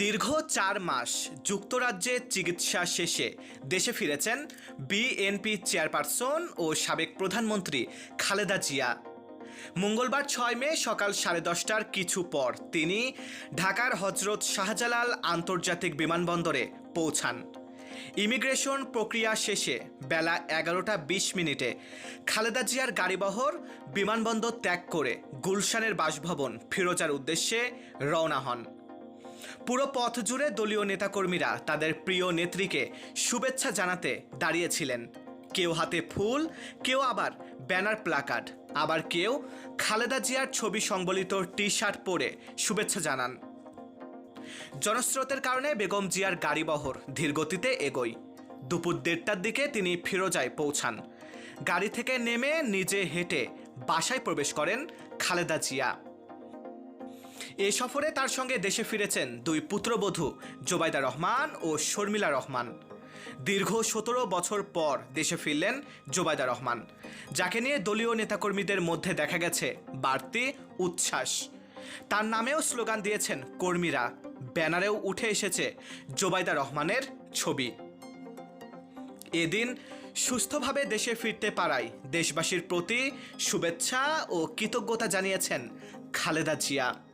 দীর্ঘ চার মাস যুক্তরাজ্যে চিকিৎসা শেষে দেশে ফিরেছেন বিএনপি চেয়ারপারসন ও সাবেক প্রধানমন্ত্রী খালেদা জিয়া। মঙ্গলবার ছয় মে সকাল সাড়ে দশটার কিছু পর তিনি ঢাকার হজরত শাহজালাল আন্তর্জাতিক বিমানবন্দরে পৌঁছান। ইমিগ্রেশন প্রক্রিয়া শেষে বেলা এগারোটা বিশ মিনিটে খালেদা জিয়ার গাড়িবহর বিমানবন্দর ত্যাগ করে গুলশানের বাসভবন ফিরোজার উদ্দেশ্যে রওনা হন। পুরো পথ জুড়ে দলীয় নেতাকর্মীরা তাদের প্রিয় নেত্রীকে শুভেচ্ছা জানাতে দাঁড়িয়েছিলেন। কেউ হাতে ফুল, কেউ আবার ব্যানার প্লাকার্ড। আবার কেউ খালেদা জিয়ার ছবি সংবলিত টি শার্ট পরে শুভেচ্ছা জানান। জনস্রোতের কারণে বেগম জিয়ার গাড়িবহর ধীরগতিতে এগোয়। দুপুর দেড়টার দিকে তিনি ফিরোজায় পৌঁছান। গাড়ি থেকে নেমে নিজে হেঁটে বাসায় প্রবেশ করেন খালেদা জিয়া। এ সফরে তার সঙ্গে দেশে ফিরেছেন দুই পুত্রবধূ, জোবাইদা রহমান ও শর্মিলা রহমান। দীর্ঘ সতেরো বছর পর দেশে ফিরলেন জোবাইদা রহমান, যাকে নিয়ে দলীয় নেতাকর্মীদের মধ্যে দেখা গেছে বাড়তি উচ্ছ্বাস। তার নামেও স্লোগান দিয়েছেন কর্মীরা, ব্যানারেও উঠে এসেছে জোবাইদা রহমানের ছবি। এদিন সুস্থভাবে দেশে ফিরতে পারায় দেশবাসীর প্রতি শুভেচ্ছা ও কৃতজ্ঞতা জানিয়েছেন খালেদা জিয়া।